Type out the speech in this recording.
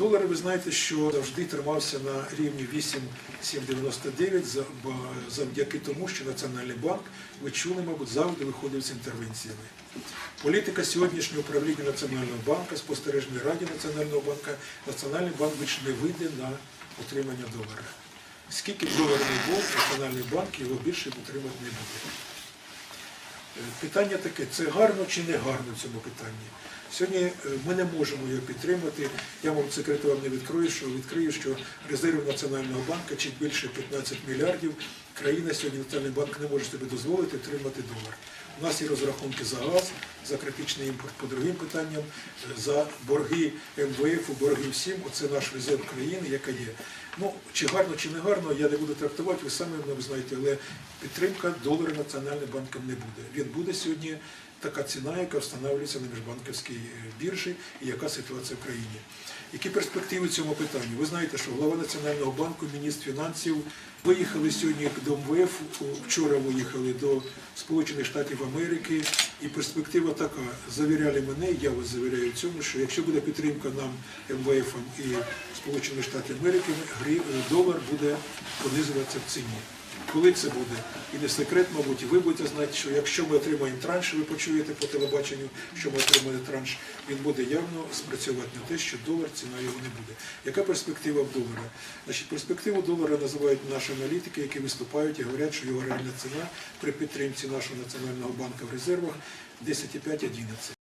Долар, ви знаєте, що завжди тримався на рівні 8,799 завдяки тому, що Національний банк, ви чули, мабуть, завжди виходив з інтервенціями. Політика сьогоднішнього управління Національного банку, спостережної раді Національного банку, Національний банк більше не вийде на утримання долара. Скільки б був, Національний банк його більше утримати не буде. Питання таке, це гарно чи не гарно в цьому питанні? Сьогодні е, ми не можемо його підтримати. Я вам секрет вам не відкрию, що відкрию, що резерв Національного банку чуть більше 15 мільярдів. Країна сьогодні Національний банк не може собі дозволити отримати долар. У нас є розрахунки за газ, за критичний імпорт по другим питанням, е, за борги МВФ, борги всім. Оце наш резерв країни, яка є. Ну, чи гарно, чи не гарно, я не буду трактувати, ви самі мене знаєте, але підтримка долара Національним банком не буде. Він буде сьогодні така ціна, яка встановлюється на міжбанківській е, біржі і яка ситуація в країні. Які перспективи в цьому питанні? Ви знаєте, що голова Національного банку, міністр фінансів виїхали сьогодні до МВФ, вчора виїхали до Сполучених Штатів Америки, і перспектива така. Завіряли мене, я вас завіряю цьому, що якщо буде підтримка нам МВФ і Сполучених Штатів Америки, долар буде понизуватися в ціні. Коли це буде? І не секрет, мабуть, і ви будете знати, що якщо ми отримаємо транш, ви почуєте по телебаченню, що ми отримали транш, він буде явно спрацьовувати на те, що долар ціна його не буде. Яка перспектива долара? Значить, перспективу долара називають наші аналітики, які виступають і говорять, що його реальна ціна при підтримці нашого національного банку в резервах 10,5-11.